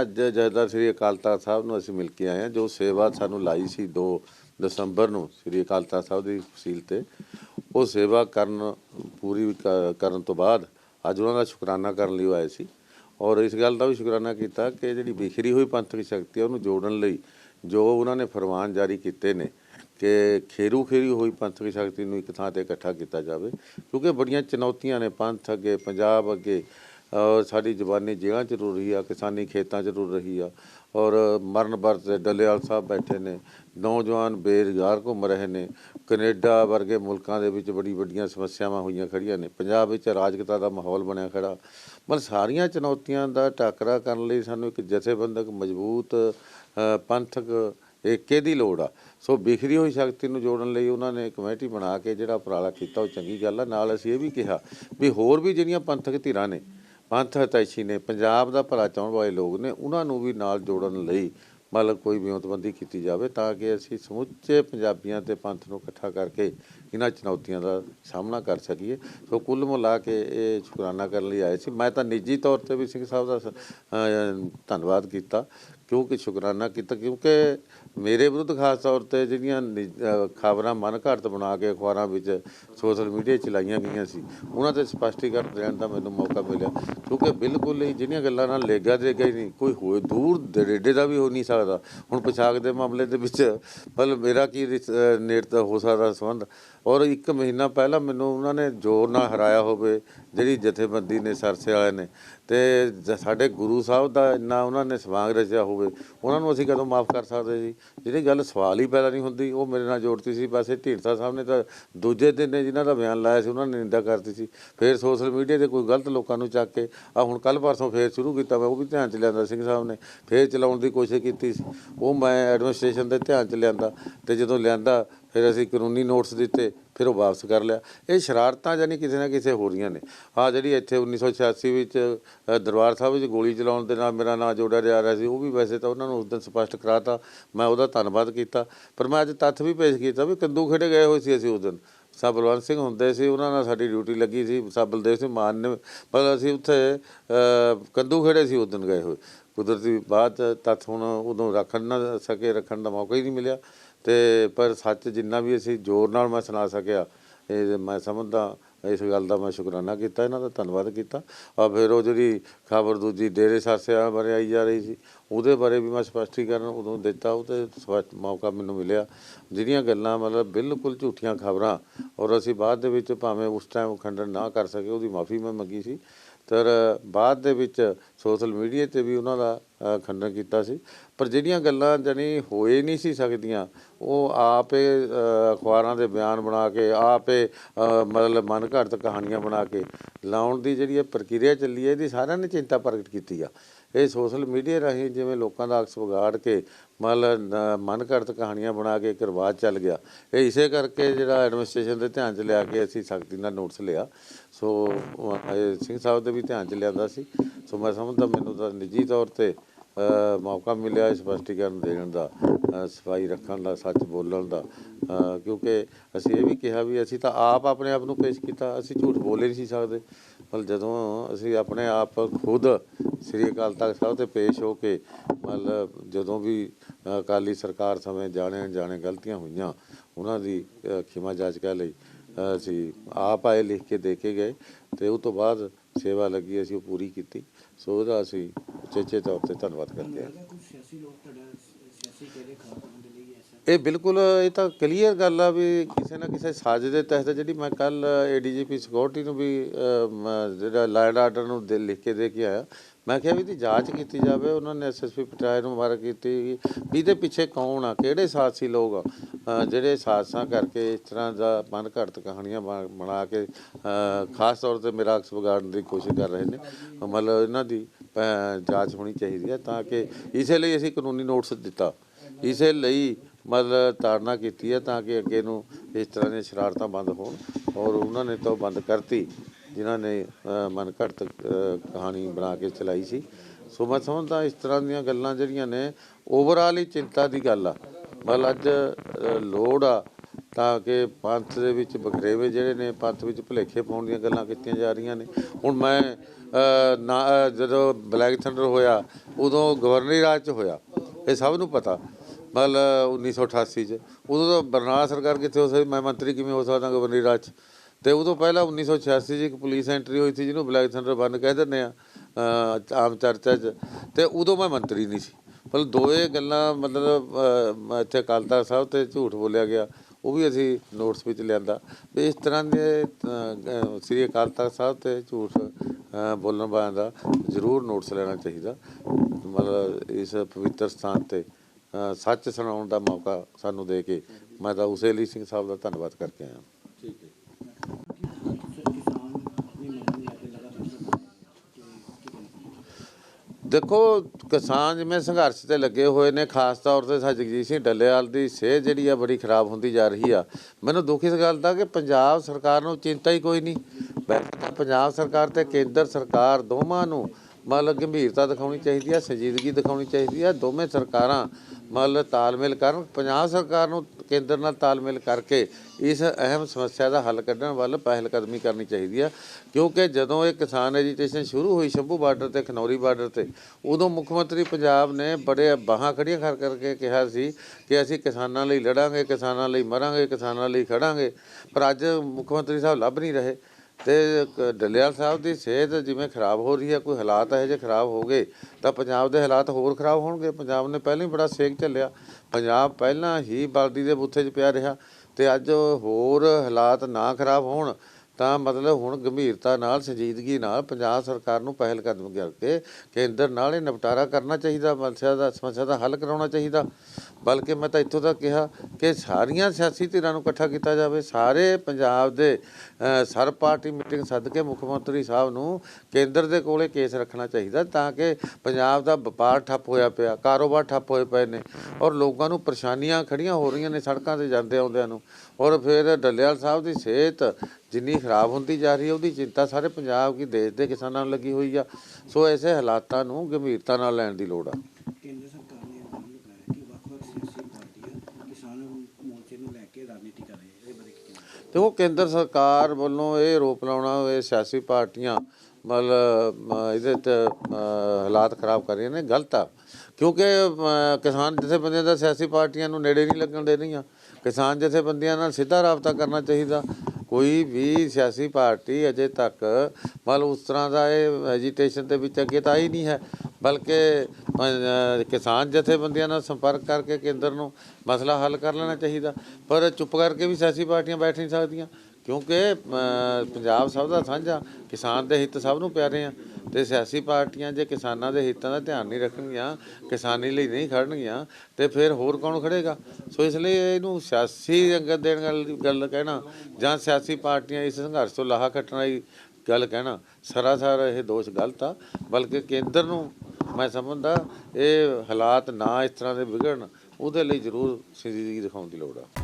ਅੱਜ ਜਥੇਦਾਰ ਸ੍ਰੀ ਅਕਾਲ ਤਖਤ ਸਾਹਿਬ ਨੂੰ ਅਸੀਂ ਮਿਲ ਕੇ ਆਏ ਹਾਂ, ਜੋ ਸੇਵਾ ਸਾਨੂੰ ਲਾਈ ਸੀ 2 ਦਸੰਬਰ ਨੂੰ ਸ੍ਰੀ ਅਕਾਲ ਤਖਤ ਸਾਹਿਬ ਦੀ ਫਸੀਲ ਤੇ। ਉਹ ਸੇਵਾ ਕਰਨ, ਪੂਰੀ ਕ- ਕਰਨ ਤੋਂ ਬਾਅਦ ਅੱਜ ਉਹਨਾਂ ਦਾ ਸ਼ੁਕਰਾਨਾ ਕਰਨ ਲਈ ਉਹ ਆਏ ਸੀ। ਔਰ ਇਸ ਗੱਲ ਦਾ ਵੀ ਸ਼ੁਕਰਾਨਾ ਕੀਤਾ ਕਿ ਜਿਹੜੀ ਵਿਖਰੀ ਹੋਈ ਪੰਥਕ ਸ਼ਕਤੀ ਉਹਨੂੰ ਜੋੜਨ ਲਈ ਜੋ ਉਹਨਾਂ ਨੇ ਫਰਮਾਨ ਜਾਰੀ ਕੀਤੇ ਨੇ ਕਿ ਖੇਰੂ ਖੇਰੀ ਹੋਈ ਪੰਥਕ ਸ਼ਕਤੀ ਨੂੰ ਇੱਕ ਥਾਂ ਤੇ ਇਕੱਠਾ ਕੀਤਾ ਜਾਵੇ, ਕਿਉਂਕਿ ਬੜੀਆਂ ਚੁਣੌਤੀਆਂ ਨੇ ਪੰਥ ਅੱਗੇ, ਪੰਜਾਬ ਅੱਗੇ। ਸਾਡੀ ਜ਼ਬਾਨੀ ਜੇਲ੍ਹਾਂ 'ਚ ਰੁਲ ਰਹੀ ਆ, ਕਿਸਾਨੀ ਖੇਤਾਂ 'ਚ ਰੁਲ ਰਹੀ ਆ। ਔਰ ਮਰਨ ਵਰਤ ਤੇ ਡੱਲੇਵਾਲ ਸਾਹਿਬ ਬੈਠੇ ਨੇ, ਨੌਜਵਾਨ ਬੇਰੁਜ਼ਗਾਰ ਘੁੰਮ ਰਹੇ ਨੇ। ਕੈਨੇਡਾ ਵਰਗੇ ਮੁਲਕਾਂ ਦੇ ਵਿੱਚ ਬੜੀ ਵੱਡੀਆਂ ਸਮੱਸਿਆਵਾਂ ਹੋਈਆਂ ਖੜੀਆਂ ਨੇ। ਪੰਜਾਬ ਵਿੱਚ ਅਰਾਜਕਤਾ ਦਾ ਮਾਹੌਲ ਬਣਿਆ ਖੜਾ ਮਤਲਬ ਸਾਰੀਆਂ ਚੁਣੌਤੀਆਂ ਦਾ ਟਾਕਰਾ ਕਰਨ ਲਈ ਸਾਨੂੰ ਇੱਕ ਜਥੇਬੰਦਕ, ਮਜ਼ਬੂਤ ਪੰਥਕ ਏਕੇ ਦੀ ਲੋੜ ਆ। ਸੋ ਬਿਖਰੀ ਹੋਈ ਸ਼ਕਤੀ ਨੂੰ ਜੋੜਨ ਲਈ ਉਹਨਾਂ ਨੇ ਕਮੇਟੀ ਬਣਾ ਕੇ ਜਿਹੜਾ ਉਪਰਾਲਾ ਕੀਤਾ ਉਹ ਚੰਗੀ ਗੱਲ ਆ। ਨਾਲ ਅਸੀਂ ਇਹ ਵੀ ਕਿਹਾ ਵੀ ਹੋਰ ਵੀ ਜਿਹੜੀਆਂ ਪੰਥਕ ਧਿਰਾਂ ਨੇ ਪੰਥ ਹਿਤੈਸ਼ੀ ਨੇ ਪੰਜਾਬ ਦਾ ਭਲਾ ਚਾਹੁਣ ਵਾਲੇ ਲੋਕ ਨੇ ਉਹਨਾਂ ਨੂੰ ਵੀ ਨਾਲ ਜੋੜਨ ਲਈ ਮਤਲਬ ਕੋਈ ਵਿਉਂਤਬੰਦੀ ਕੀਤੀ ਜਾਵੇ ਤਾਂ ਕਿ ਅਸੀਂ ਸਮੁੱਚੇ ਪੰਜਾਬੀਆਂ ਤੇ ਪੰਥ ਨੂੰ ਇਕੱਠਾ ਕਰਕੇ ਇਹਨਾਂ ਚੁਣੌਤੀਆਂ ਦਾ ਸਾਹਮਣਾ ਕਰ ਸਕੀਏ। ਸੋ ਕੁੱਲ ਮਿਲਾ ਕੇ ਇਹ ਸ਼ੁਕਰਾਨਾ ਕਰਨ ਲਈ ਆਏ ਸੀ। ਮੈਂ ਤਾਂ ਨਿੱਜੀ ਤੌਰ ਤੇ ਵੀ ਸਿੰਘ ਸਾਹਿਬ ਦਾ ਸ- ਧੰਨਵਾਦ ਕੀਤਾ। ਕਿਉਂਕਿ ਸ਼ੁਕਰਾਨਾ ਕੀਤਾ, ਕਿਉਂਕਿ ਮੇਰੇ ਵਿਰੁੱਧ ਖਾਸ ਤੌਰ ਤੇ ਜਿਹੜੀਆਂ ਖਬਰਾਂ ਮਨ ਘੜਤ ਬਣਾ ਕੇ ਅਖਬਾਰਾਂ ਵਿੱਚ ਸੋਸ਼ਲ ਮੀਡੀਆ ਚਲਾਈਆਂ ਗਈਆਂ ਸੀ, ਉਹਨਾਂ ਤੇ ਸਪਸ਼ਟੀਕਰਨ ਦੇਣ ਦਾ ਮੈਨੂੰ ਮੌਕਾ ਮਿਲਿਆ। ਕਿਉਂਕਿ ਬਿਲਕੁਲ ਹੀ ਜਿਹੜੀਆਂ ਗੱਲਾਂ ਨਾਲ ਲੇਗਾ ਦੇਗਾ ਹੀ ਨਹੀਂ, ਕੋਈ ਹੋਏ ਦੂਰ ਦਰੇਡੇ ਦਾ ਵੀ ਹੋ ਨਹੀਂ ਸਕਦਾ। ਹੁਣ ਪਛਾਕ ਦੇ ਮਾਮਲੇ ਦੇ ਵਿੱਚ ਮਤਲਬ ਮੇਰਾ ਕੀ ਰਿਸ- ਨੇੜਤਾ ਹੋ ਸਕਦਾ ਸੰਬੰਧ। ਔਰ ਇੱਕ ਮਹੀਨਾ ਪਹਿਲਾਂ ਮੈਨੂੰ ਉਹਨਾਂ ਨੇ ਜ਼ੋਰ ਨਾਲ ਹਰਾਇਆ ਹੋਵੇ, ਜਿਹੜੀ ਜਥੇਬੰਦੀ ਨੇ ਸਰਸੇ ਵਾਲੇ ਨੇ। ਤੇ ਸਾਡੇ ਗੁਰੂ ਸਾਹਿਬ ਦਾ ਇੰਨਾ ਉਹਨਾਂ ਨੇ ਸਵਾਂਗ ਰਚਿਆ ਹੋਵੇ, ਉਹਨਾਂ ਨੂੰ ਅਸੀਂ ਕਦੋਂ ਮਾਫ ਕਰ ਸਕਦੇ ਜੀ? ਜਿਹੜੀ ਗੱਲ ਸਵਾਲ ਹੀ ਪੈਦਾ ਨਹੀਂ ਹੁੰਦੀ, ਉਹ ਮੇਰੇ ਨਾਲ ਜੋੜਤੀ ਸੀ ਪਾਸੇ ਢੀਂਡਸਾ ਸਾਹਿਬ ਨੇ ਤਾਂ ਦੂਜੇ ਦਿਨ ਨੇ ਜਿਨ੍ਹਾਂ ਦਾ ਬਿਆਨ ਲਾਇਆ ਸੀ, ਉਹਨਾਂ ਨੇ ਨਿੰਦਾ ਕਰਤੀ ਸੀ। ਫਿਰ ਸੋਸ਼ਲ ਮੀਡੀਆ ਤੇ ਕੋਈ ਗਲਤ ਲੋਕਾਂ ਨੂੰ ਚੱਕ ਕੇ, ਆ ਹੁਣ ਕੱਲ ਪਰਸੋਂ ਫੇਰ ਸ਼ੁਰੂ ਕੀਤਾ ਮੈਂ ਉਹ ਵੀ ਧਿਆਨ ਚ ਲਿਆਂਦਾ ਸਿੰਘ ਸਾਹਿਬ ਨੇ, ਫੇਰ ਚਲਾਉਣ ਦੀ ਕੋਸ਼ਿਸ਼ ਕੀਤੀ ਸੀ। ਉਹ ਮੈਂ ਐਡਮਿਨਿਸਟ੍ਰੇਸ਼ਨ ਦੇ ਧਿਆਨ ਚ ਲਿਆਂਦਾ, ਤੇ ਜਦੋਂ ਲਿਆਂਦਾ ਫਿਰ ਅਸੀਂ ਕਾਨੂੰਨੀ ਨੋਟਿਸ ਦਿੱਤੇ ਫਿਰ ਉਹ ਵਾਪਸ ਕਰ ਲਿਆ। ਇਹ ਸ਼ਰਾਰਤਾਂ ਜਾਨੀ ਕਿਸੇ ਨਾ ਕਿਸੇ ਹੋ ਰਹੀਆਂ ਨੇ। ਆ ਜਿਹੜੀ ਇੱਥੇ 1986 ਵਿੱਚ ਦਰਬਾਰ ਸਾਹਿਬ ਵਿੱਚ ਗੋਲੀ ਚਲਾਉਣ ਦੇ ਨਾਲ ਮੇਰਾ ਨਾਂ ਜੋੜਿਆ ਜਾ ਰਿਹਾ ਸੀ ਉਹ ਵੀ ਵੈਸੇ ਤਾਂ ਉਹਨਾਂ ਨੂੰ ਉਸ ਦਿਨ ਸਪਸ਼ਟ ਕਰਾਤਾ। ਮੈਂ ਉਹਦਾ ਧੰਨਵਾਦ ਕੀਤਾ। ਪਰ ਮੈਂ ਅੱਜ ਤੱਥ ਵੀ ਪੇਸ਼ ਕੀਤਾ ਵੀ ਕੰਦੂ ਖੇੜੇ ਗਏ ਹੋਏ ਸੀ ਅਸੀਂ ਉਸ ਦਿਨ। ਸਾਹਿਬ ਬਲਵੰਤ ਸਿੰਘ ਹੁੰਦੇ ਸੀ ਉਹਨਾਂ ਨਾਲ ਸਾਡੀ ਡਿਊਟੀ ਲੱਗੀ ਸੀ। ਸਾਹਿਬ ਬਲਦੇਵ ਸਿੰਘ ਮਾਨ ਨੇ ਪਰ ਅਸੀਂ ਉੱਥੇ ਅ, ਕੰਦੂ ਖੇੜੇ ਸੀ ਉਸ ਦਿਨ ਗਏ ਹੋਏ। ਕੁਦਰਤੀ ਬਾਤ ਤੱਥ ਹੁਣ ਉਦੋਂ ਰੱਖਣ ਨਾ ਸਕੇ ਰੱਖਣ ਦਾ ਮੌਕਾ ਹੀ ਨਹੀਂ ਮਿਲਿਆ। ਤੇ ਪਰ ਸੱਚ ਜਿੰਨਾ ਵੀ ਅਸੀਂ ਜ਼ੋਰ ਨਾਲ ਮੈਂ ਸੁਣਾ ਸਕਿਆ, ਇਹ ਮੈਂ ਸਮਝਦਾ, ਇਸ ਗੱਲ ਦਾ ਮੈਂ ਸ਼ੁਕਰਾਨਾ ਕੀਤਾ, ਇਹਨਾਂ ਦਾ ਧੰਨਵਾਦ ਕੀਤਾ। ਆ ਫਿਰ ਉਹ ਜਿਹੜੀ ਖਬਰ ਦੂਜੀ ਡੇਰੇ ਸਾਸਿਆਂ ਬਾਰੇ ਆਈ ਜਾ ਰਹੀ ਸੀ, ਉਹਦੇ ਬਾਰੇ ਵੀ ਮੈਂ ਸਪਸ਼ਟੀਕਰਨ ਉਦੋਂ ਦਿੱਤਾ, ਉਹ ਤੇ ਸਪਸ਼ਟ ਮੌਕਾ ਮੈਨੂੰ ਮਿਲਿਆ। ਜਿਹੜੀਆਂ ਗੱਲਾਂ ਮਤਲਬ ਬਿਲਕੁਲ ਝੂਠੀਆਂ ਖਬਰਾਂ, ਔਰ ਅਸੀਂ ਬਾਅਦ ਦੇ ਵਿੱਚ ਭਾਵੇਂ ਉਸ ਟਾਈਮ ਖੰਡਨ ਨਾ ਕਰ ਸਕੇ, ਉਹਦੀ ਮਾਫੀ ਮੈਂ ਮੰਗੀ ਸੀ। ਪਰ ਬਾਅਦ ਦੇ ਵਿੱਚ ਸੋਸ਼ਲ ਮੀਡੀਆ ਤੇ ਵੀ ਉਹਨਾਂ ਦਾ ਖੰਡਨ ਕੀਤਾ ਸੀ। ਪਰ ਜਿਹੜੀਆਂ ਗੱਲਾਂ ਜਾਨੀ ਹੋਏ ਨਹੀਂ ਸੀ ਸਕਦੀਆਂ ਉਹ ਆਪੇ ਅਖਬਾਰਾਂ ਦੇ ਬਿਆਨ ਬਣਾ ਕੇ ਆਪੇ ਅ, ਮਤਲਬ ਮਨ ਘੜਤ ਕਹਾਣੀਆਂ ਬਣਾ ਕੇ ਲਾਉਣ ਦੀ ਜਿਹੜੀ ਇਹ ਪ੍ਰਕਿਰਿਆ ਚੱਲੀ ਹੈ ਇਹਦੀ ਸਾਰਿਆਂ ਨੇ ਚਿੰਤਾ ਪ੍ਰਗਟ ਕੀਤੀ ਆ। ਇਹ ਸੋਸ਼ਲ ਮੀਡੀਆ ਰਾਹੀਂ ਜਿਵੇਂ ਲੋਕਾਂ ਦਾ ਅਕਸ ਵਿਗਾੜ ਕੇ ਮਤਲਬ ਨ- ਮਨ ਘੜਤ ਕਹਾਣੀਆਂ ਬਣਾ ਕੇ ਇੱਕ ਰਿਵਾਜ ਚੱਲ ਗਿਆ। ਇਹ ਇਸੇ ਕਰਕੇ ਜਿਹੜਾ ਐਡਮਿਨਿਸਟ੍ਰੇਸ਼ਨ ਦੇ ਧਿਆਨ 'ਚ ਲਿਆ ਕੇ ਅਸੀਂ ਸਖਤੀ ਨਾਲ ਨੋਟਿਸ ਲਿਆ। ਸੋ ਸਿੰਘ ਸਾਹਿਬ ਦੇ ਵੀ ਧਿਆਨ 'ਚ ਲਿਆਂਦਾ ਸੀ। ਸੋ ਮੈਂ ਸਮਝਦਾ ਮੈਨੂੰ ਤਾਂ ਨਿੱਜੀ ਤੌਰ ਤੇ ਮੌਕਾ ਮਿਲਿਆ ਇਸ ਸਪਸ਼ਟੀਕਰਨ ਦੇਣ ਦਾ ਸਫ਼ਾਈ ਰੱਖਣ ਦਾ, ਸੱਚ ਬੋਲਣ ਦਾ। ਕਿਉਂਕਿ ਅਸੀਂ ਇਹ ਵੀ ਕਿਹਾ ਵੀ ਅਸੀਂ ਤਾਂ ਆਪ ਆਪਣੇ ਆਪ ਨੂੰ ਪੇਸ਼ ਕੀਤਾ, ਅਸੀਂ ਝੂਠ ਬੋਲ ਹੀ ਨਹੀਂ ਸੀ ਸਕਦੇ। ਪਰ ਜਦੋਂ ਅਸੀਂ ਆਪਣੇ ਆਪ ਖੁਦ ਸ੍ਰੀ ਅਕਾਲ ਤਖਤ ਸਾਹਿਬ ਤੇ ਪੇਸ਼ ਹੋ ਕੇ ਮਤਲਬ ਜਦੋਂ ਵੀ ਅਕਾਲੀ ਸਰਕਾਰ ਸਮੇਂ ਜਾਣੇ ਅਣਜਾਣੇ ਗਲਤੀਆਂ ਹੋਈਆਂ, ਉਹਨਾਂ ਦੀ ਖਿਮਾ ਜਾਚਕਾ ਲਈ ਅਸੀਂ ਆਪ ਆਏ, ਲਿਖ ਕੇ ਦੇ ਕੇ ਗਏ ਤੇ ਉਸ ਤੋਂ ਬਾਅਦ ਸੇਵਾ ਲੱਗੀ, ਅਸੀਂ ਉਹ ਪੂਰੀ ਕੀਤੀ। ਸੋ ਉਹਦਾ ਅਸੀਂ ਉਚੇਚੇ ਤੌਰ ਤੇ ਧੰਨਵਾਦ ਕਰਦੇ ਹਾਂ। ਇਹ ਬਿਲਕੁਲ, ਇਹ ਤਾਂ ਕਲੀਅਰ ਗੱਲ ਆ ਵੀ ਕਿਸੇ ਨਾ ਕਿਸੇ ਸਾਜ਼ਿਸ਼ ਦੇ ਤਹਿਤ ਜਿਹੜੀ ਮੈਂ ਕੱਲ ਏਡੀਜੀਪੀ ਸਿਕਿਉਰਿਟੀ ਨੂੰ ਵੀ ਜਿਹੜਾ ਲਾਇਡ ਆਰਡਰ ਨੂੰ ਦੇ ਲਿਖ ਕੇ ਦੇ ਕੇ ਆਇਆ, ਮੈਂ ਕਿਹਾ ਵੀ ਇਹਦੀ ਜਾਂਚ ਕੀਤੀ ਜਾਵੇ, ਉਹਨਾਂ ਨੇ ਐਸਐਸਪੀ ਪਟਿਆਲੇ ਨੂੰ ਮਾਰ ਕੀਤੀ, ਵੀ ਇਹਦੇ ਪਿੱਛੇ ਕੌਣ ਆ, ਕਿਹੜੇ ਸਾਜ਼ੀ ਲੋਕ ਆ? ਜਿਹੜੇ ਸਾਜ਼ਸਾਂ ਕਰਕੇ ਇਸ ਤਰ੍ਹਾਂ ਦਾ ਮਨ ਘੜਤ ਕਹਾਣੀਆਂ ਬਣਾ ਬਣਾ ਕੇ ਖਾਸ ਤੌਰ ਤੇ ਮੇਰਾ ਅਕਸ ਵਿਗਾੜਨ ਦੀ ਕੋਸ਼ਿਸ਼ ਕਰ ਰਹੇ ਨੇ, ਮਤਲਬ ਇਹਨਾਂ ਦੀ ਜਾਂਚ ਹੋਣੀ ਚਾਹੀਦੀ ਹੈ ਤਾਂ ਕਿ ਇਸੇ ਲਈ ਅਸੀਂ ਕਾਨੂੰਨੀ ਨੋਟਿਸ ਦਿੱਤਾ। ਇਸੇ ਲਈ ਮਤਲਬ ਤਾੜਨਾ ਕੀਤੀ ਹੈ ਤਾਂ ਕਿ ਅੱਗੇ ਨੂੰ ਇਸ ਤਰ੍ਹਾਂ ਦੀਆਂ ਸ਼ਰਾਰਤਾਂ ਬੰਦ ਹੋਣ ਔਰ ਉਹਨਾਂ ਨੇ ਤਾਂ ਉਹ ਬੰਦ ਕਰਤੀ, ਜਿਨ੍ਹਾਂ ਨੇ ਮਨ ਘੜਤ ਕਹਾਣੀ ਬਣਾ ਕੇ ਚਲਾਈ ਸੀ। ਸੋ ਮੈਂ ਸਮਝਦਾ ਇਸ ਤਰ੍ਹਾਂ ਦੀਆਂ ਗੱਲਾਂ ਜਿਹੜੀਆਂ ਨੇ ਓਵਰਆਲ ਹੀ ਚਿੰਤਾ ਦੀ ਗੱਲ ਆ। ਮਤਲਬ ਅੱਜ ਲੋੜ ਆ ਤਾਂ ਕਿ ਪੰਥ ਦੇ ਵਿੱਚ ਬਖਰੇਵੇ ਜਿਹੜੇ ਨੇ, ਪੰਥ ਵਿੱਚ ਭੁਲੇਖੇ ਪਾਉਣ ਦੀਆਂ ਗੱਲਾਂ ਕੀਤੀਆਂ ਜਾ ਰਹੀਆਂ ਨੇ। ਹੁਣ ਮੈਂ ਨਾ ਜਦੋਂ ਬਲੈਕ ਥੰਡਰ ਹੋਇਆ, ਉਦੋਂ ਗਵਰਨਰੀ ਰਾਜ ਚ ਹੋਇਆ। ਇਹ ਸਭ ਨੂੰ ਪਤਾ। ਮਤਲਬ 1988 ਚ। ਉਦੋਂ ਤਾਂ ਬਰਨਾਲਾ ਸਰਕਾਰ ਕਿੱਥੇ ਹੋ ਸਕਦੀ? ਮੈਂ ਮੰਤਰੀ ਕਿਵੇਂ ਹੋ ਸਕਦਾ ਗਵਰਨਰੀ ਰਾਜ ਚ? ਤੇ ਉਦੋਂ ਪਹਿਲਾਂ 1986 ਚ ਇੱਕ ਪੁਲਿਸ ਐਂਟਰੀ ਹੋਈ ਸੀ, ਜਿਹਨੂੰ ਬਲੈਕ ਥੰਡਰ ਬੰਨ ਕਹਿ ਦਿੰਦੇ ਆ ਆਮ ਚਰਚਾ 'ਚ। ਤੇ ਉਦੋਂ ਮੈਂ ਮੰਤਰੀ ਨਹੀਂ ਸੀ। ਮਤਲਬ ਦੋਏ ਗੱਲਾਂ, ਮਤਲਬ ਇੱਥੇ ਅਕਾਲ ਤਖਤ ਸਾਹਿਬ ਤੇ ਝੂਠ ਬੋਲਿਆ ਗਿਆ। ਉਹ ਵੀ ਅਸੀਂ ਨੋਟਸ ਵਿੱਚ ਲਿਆਂਦਾ। ਵੀ ਇਸ ਤਰ੍ਹਾਂ ਦੇ ਸ੍ਰੀ ਅਕਾਲ ਤਖਤ ਸਾਹਿਬ ਤੇ ਝੂਠ ਬੋਲਣ ਵਾਲਿਆਂ ਦਾ ਜ਼ਰੂਰ ਨੋਟਸ ਲੈਣਾ ਚਾਹੀਦਾ। ਮਤਲਬ ਇਸ ਪਵਿੱਤਰ ਸਥਾਨ ਤੇ ਸੱਚ ਸੁਣਾਉਣ ਦਾ ਮੌਕਾ ਸਾਨੂੰ ਦੇ ਕੇ ਮੈਂ ਤਾਂ ਉਸੇ ਲਈ ਸਿੰਘ ਸਾਹਿਬ ਦਾ ਧੰਨਵਾਦ ਕਰਕੇ ਆਇਆ। ਠੀਕ ਹੈ। ਦੇਖੋ ਕਿਸਾਨ ਜਿਵੇਂ ਸੰਘਰਸ਼ ਤੇ ਲੱਗੇ ਹੋਏ ਨੇ, ਖਾਸ ਤੌਰ ਤੇ ਸਾਡੇ ਜਗਜੀਤ ਸਿੰਘ ਡੱਲੇਵਾਲ ਦੀ ਸਿਹਤ ਜਿਹੜੀ ਆ ਬੜੀ ਖਰਾਬ ਹੁੰਦੀ ਜਾ ਰਹੀ ਆ। ਮੈਨੂੰ ਦੁੱਖ ਇਸ ਗੱਲ ਦਾ ਕਿ ਪੰਜਾਬ ਸਰਕਾਰ ਨੂੰ ਚਿੰਤਾ ਹੀ ਕੋਈ ਨਹੀਂ। ਵੈਸੇ ਤਾਂ ਪੰਜਾਬ ਸਰਕਾਰ ਤੇ ਕੇਂਦਰ ਸਰਕਾਰ ਦੋਵਾਂ ਨੂੰ ਮਤਲਬ ਗੰਭੀਰਤਾ ਦਿਖਾਉਣੀ ਚਾਹੀਦੀ ਹੈ ਸੰਜੀਦਗੀ ਦਿਖਾਉਣੀ ਚਾਹੀਦੀ ਹੈ ਦੋਵੇਂ ਸਰਕਾਰਾਂ ਮਤਲਬ ਤਾਲਮੇਲ ਕਰਨ, ਪੰਜਾਬ ਸਰਕਾਰ ਨੂੰ ਕੇਂਦਰ ਨਾਲ ਤਾਲਮੇਲ ਕਰਕੇ ਇਸ ਅਹਿਮ ਸਮੱਸਿਆ ਦਾ ਹੱਲ ਕੱਢਣ ਵੱਲ ਪਹਿਲ ਕਦਮੀ ਕਰਨੀ ਚਾਹੀਦੀ ਆ। ਕਿਉਂਕਿ ਜਦੋਂ ਇਹ ਕਿਸਾਨ ਐਜੀਟੇਸ਼ਨ ਸ਼ੁਰੂ ਹੋਈ ਸ਼ੰਭੂ ਬਾਰਡਰ ਤੇ, ਖਨੌਰੀ ਬਾਰਡਰ ਤੇ, ਉਦੋਂ ਮੁੱਖ ਮੰਤਰੀ ਪੰਜਾਬ ਨੇ ਬੜੇ ਬਾਹਾਂ ਖੜੀਆਂ ਕਰ ਕਰਕੇ ਕਿਹਾ ਸੀ ਕਿ ਅਸੀਂ ਕਿਸਾਨਾਂ ਲਈ ਲੜਾਂਗੇ, ਕਿਸਾਨਾਂ ਲਈ ਮਰਾਂਗੇ, ਕਿਸਾਨਾਂ ਲਈ ਖੜਾਂਗੇ। ਪਰ ਅੱਜ ਮੁੱਖ ਮੰਤਰੀ ਸਾਹਿਬ ਲੱਭ ਨਹੀਂ ਰਹੇ। ਤੇ ਕ- ਡੱਲੇਵਾਲ ਸਾਹਿਬ ਦੀ ਸਿਹਤ ਜਿਵੇਂ ਖਰਾਬ ਹੋ ਰਹੀ ਹੈ, ਕੋਈ ਹਾਲਾਤ ਇਹੋ ਜਿਹੇ ਖਰਾਬ ਹੋ ਗਏ, ਤਾਂ ਪੰਜਾਬ ਦੇ ਹਾਲਾਤ ਹੋਰ ਖਰਾਬ ਹੋਣਗੇ। ਪੰਜਾਬ ਨੇ ਪਹਿਲਾਂ ਹੀ ਬੜਾ ਸੇਕ ਝੱਲਿਆ। ਪੰਜਾਬ ਪਹਿਲਾਂ ਹੀ ਬਲਦੀ ਦੇ ਬੁੱਥੇ 'ਚ ਪਿਆ ਰਿਹਾ ਤੇ ਅੱਜ ਹੋਰ ਹਾਲਾਤ ਨਾ ਖਰਾਬ ਹੋਣ ਤਾਂ ਮਤਲਬ ਹੁਣ ਗੰਭੀਰਤਾ ਨਾਲ ਸੰਜੀਦਗੀ ਨਾਲ ਪੰਜਾਬ ਸਰਕਾਰ ਨੂੰ ਪਹਿਲ ਕਦਮ ਕਰਕੇ ਕੇਂਦਰ ਨਾਲ ਇਹ ਨਿਪਟਾਰਾ ਕਰਨਾ ਚਾਹੀਦਾ ਸਮੱਸਿਆ ਦਾ ਸਮੱਸਿਆ ਦਾ ਹੱਲ ਕਰਾਉਣਾ ਚਾਹੀਦਾ। ਬਲਕਿ ਮੈਂ ਤਾਂ ਇੱਥੋਂ ਤੱਕ ਕਿਹਾ ਕਿ ਸਾਰੀਆਂ ਸਿਆਸੀ ਧਿਰਾਂ ਨੂੰ ਇਕੱਠਾ ਕੀਤਾ ਜਾਵੇ। ਸਾਰੇ ਪੰਜਾਬ ਦੇ ਅ, ਸਰ ਪਾਰਟੀ ਮੀਟਿੰਗ ਸੱਦ ਕੇ ਮੁੱਖ ਮੰਤਰੀ ਸਾਹਿਬ ਨੂੰ ਕੇਂਦਰ ਦੇ ਕੋਲੇ ਕੇਸ ਰੱਖਣਾ ਚਾਹੀਦਾ ਤਾਂ ਕਿ ਪੰਜਾਬ ਦਾ ਵਪਾਰ ਠੱਪ ਹੋਇਆ ਪਿਆ ਕਾਰੋਬਾਰ ਠੱਪ ਹੋਏ ਪਏ ਨੇ ਔਰ ਲੋਕਾਂ ਨੂੰ ਪਰੇਸ਼ਾਨੀਆਂ ਖੜੀਆਂ ਹੋ ਰਹੀਆਂ ਨੇ ਸੜਕਾਂ ਤੇ ਜਾਂਦੇ ਆਉਂਦਿਆਂ ਨੂੰ। ਔਰ ਫਿਰ ਡੱਲੇਵਾਲ ਸਾਹਿਬ ਦੀ ਸਿਹਤ ਜਿੰਨੀ ਖਰਾਬ ਹੁੰਦੀ ਜਾ ਰਹੀ ਹੈ ਉਹਦੀ ਚਿੰਤਾ ਸਾਰੇ ਪੰਜਾਬ ਕੀ ਦੇਸ਼ ਦੇ ਕਿਸਾਨਾਂ ਨੂੰ ਲੱਗੀ ਹੋਈ ਆ। ਸੋ ਐਸੇ ਹਾਲਾਤਾਂ ਨੂੰ ਗੰਭੀਰਤਾ ਨਾਲ ਲੈਣ ਦੀ ਲੋੜ ਆ। ਕੇਂਦਰ ਸਰਕਾਰ ਨੇ ਇਹ ਵੀ ਲਗਾਇਆ ਕਿ ਵੱਖ-ਵੱਖ ਸਿਆਸੀ ਪਾਰਟੀਆਂ ਕਿਸਾਨ ਮੋਰਚੇ ਨੂੰ ਲੈ ਕੇ ਰਾਜਨੀਤੀ ਕਰ ਰਹੀਆਂ ਇਹਦੇ ਬਾਰੇ ਕੀ ਕਹਿੰਦੇ ਦੇਖੋ ਕੇਂਦਰ ਸਰਕਾਰ ਵੱਲੋਂ ਇਹ ਰੋਪ ਲਾਉਣਾ ਇਹ ਸਿਆਸੀ ਪਾਰਟੀਆਂ ਮਤਲਬ ਇਹਦੇ ਤੇ ਹਾਲਾਤ ਖਰਾਬ ਕਰ ਰਹੀਆਂ ਨੇ ਗਲਤ ਆ। ਕਿਉਂਕਿ ਕਿਸਾਨ ਜਥੇਬੰਦੀਆਂ ਦਾ ਸਿਆਸੀ ਪਾਰਟੀਆਂ ਨੂੰ ਨੇੜੇ ਨਹੀਂ ਲੱਗਣ ਦੇ ਰਹੀਆਂ। ਕਿਸਾਨ ਜਥੇਬੰਦੀਆਂ ਨਾਲ ਸਿੱਧਾ ਰਾਬਤਾ ਕਰਨਾ ਚਾਹੀਦਾ। ਕੋਈ ਵੀ ਸਿਆਸੀ ਪਾਰਟੀ ਅਜੇ ਤੱਕ ਮਤਲਬ ਉਸ ਤਰ੍ਹਾਂ ਦਾ ਇਹ ਐਜੀਟੇਸ਼ਨ ਦੇ ਵਿੱਚ ਅੱਗੇ ਤਾਂ ਹੀ ਨਹੀਂ ਹੈ। ਬਲਕਿ ਕਿਸਾਨ ਜਥੇਬੰਦੀਆਂ ਨਾਲ ਸੰਪਰਕ ਕਰਕੇ ਕੇਂਦਰ ਨੂੰ ਮਸਲਾ ਹੱਲ ਕਰ ਲੈਣਾ ਚਾਹੀਦਾ। ਪਰ ਚੁੱਪ ਕਰਕੇ ਵੀ ਸਿਆਸੀ ਪਾਰਟੀਆਂ ਬੈਠ ਨਹੀਂ ਸਕਦੀਆਂ। ਕਿਉਂਕਿ ਪੰਜਾਬ ਸਭ ਦਾ ਸਾਂਝਾ, ਕਿਸਾਨ ਦੇ ਹਿੱਤ ਸਭ ਨੂੰ ਪਿਆਰੇ ਆ। ਤੇ ਸਿਆਸੀ ਪਾਰਟੀਆਂ ਜੇ ਕਿਸਾਨਾਂ ਦੇ ਹਿੱਤਾਂ ਦਾ ਧਿਆਨ ਨਹੀਂ ਰੱਖਣਗੀਆਂ, ਕਿਸਾਨੀ ਲਈ ਨਹੀਂ ਖੜਨਗੀਆਂ ਤੇ ਫਿਰ ਹੋਰ ਕੌਣ ਖੜੇਗਾ ਸੋ ਇਸ ਲਈ ਇਹਨੂੰ ਸਿਆਸੀ ਰੰਗਤ ਦੇਣ ਵਾਲੀ ਗੱਲ ਕਹਿਣਾ, ਜਾਂ ਸਿਆਸੀ ਪਾਰਟੀਆਂ ਇਸ ਸੰਘਰਸ਼ ਤੋਂ ਲਾਹਾ ਕੱਟਣ ਵਾਲੀ ਗੱਲ ਕਹਿਣਾ, ਸਰਾਸਰ ਇਹ ਦੋਸ਼ ਗਲਤ ਆ। ਬਲਕਿ ਕੇਂਦਰ ਨੂੰ ਮੈਂ ਸਮਝਦਾ, ਇਹ ਹਾਲਾਤ ਨਾ ਇਸ ਤਰ੍ਹਾਂ ਦੇ ਵਿਗੜਨ, ਉਹਦੇ ਲਈ ਜ਼ਰੂਰ ਸੰਜੀਦਗੀ ਦਿਖਾਉਣ ਦੀ ਲੋੜ ਆ।